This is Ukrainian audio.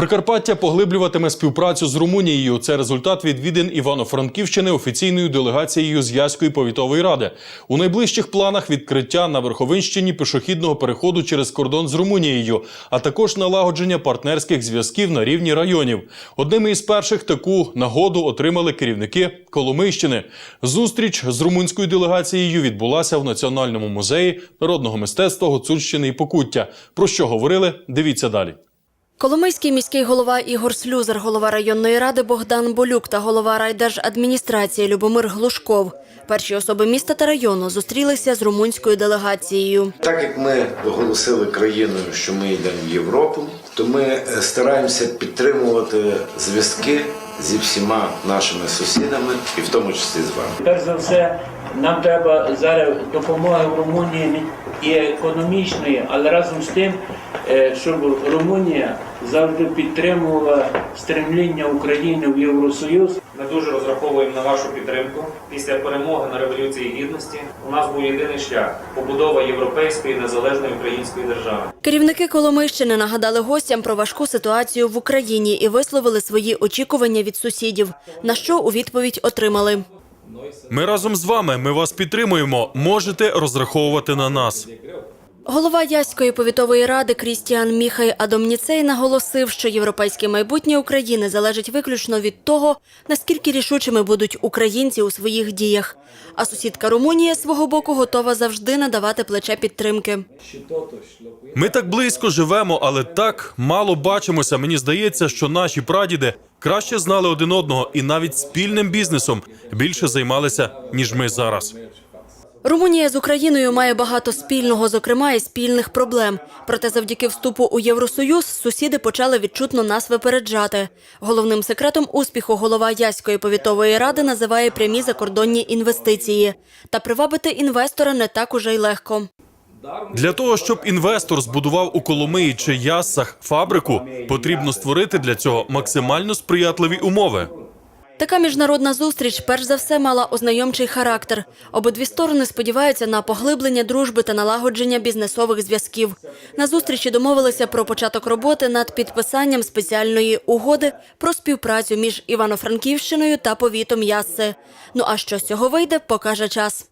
Прикарпаття поглиблюватиме співпрацю з Румунією. Це результат відвідин Івано-Франківщини офіційною делегацією з Яської повітової ради. У найближчих планах відкриття на Верховинщині пішохідного переходу через кордон з Румунією, а також налагодження партнерських зв'язків на рівні районів. Одними із перших таку нагоду отримали керівники Коломийщини. Зустріч з румунською делегацією відбулася в Національному музеї народного мистецтва Гуцульщини і Покуття. Про що говорили? Дивіться далі. Коломийський міський голова Ігор Слюзер, голова районної ради Богдан Болюк та голова райдержадміністрації Любомир Глушков. Перші особи міста та району зустрілися з румунською делегацією. Так як ми оголосили країною, що ми йдемо в Європу, то ми е, стараємося підтримувати зв'язки зі всіма нашими сусідами, і в тому числі з вами. Перш за все, нам треба зараз допомоги в Румунії і економічної, але разом з тим, е, щоб Румунія завжди підтримувала стремління України в Євросоюз. Ми дуже розраховуємо на вашу підтримку. Після перемоги на революції гідності у нас був єдиний шлях побудова європейської незалежної української держави. Керівники Коломийщини нагадали гостям про важку ситуацію в Україні і висловили свої очікування від сусідів, на що у відповідь отримали. Ми разом з вами. Ми вас підтримуємо. Можете розраховувати на нас. Голова Яської повітової ради Крістіан Міхай Адомніцей наголосив, що європейське майбутнє України залежить виключно від того, наскільки рішучими будуть українці у своїх діях. А сусідка Румунія свого боку готова завжди надавати плече підтримки. Ми так близько живемо, але так мало бачимося. Мені здається, що наші прадіди краще знали один одного і навіть спільним бізнесом більше займалися ніж ми зараз. Румунія з Україною має багато спільного, зокрема і спільних проблем. Проте завдяки вступу у Євросоюз сусіди почали відчутно нас випереджати. Головним секретом успіху голова Яської повітової ради називає прямі закордонні інвестиції. Та привабити інвестора не так уже й легко. Для того, щоб інвестор збудував у Коломиї чи Яссах фабрику, потрібно створити для цього максимально сприятливі умови. Така міжнародна зустріч перш за все мала ознайомчий характер. Обидві сторони сподіваються на поглиблення дружби та налагодження бізнесових зв'язків. На зустрічі домовилися про початок роботи над підписанням спеціальної угоди про співпрацю між Івано-Франківщиною та повітом Ясси. Ну а що з цього вийде, покаже час.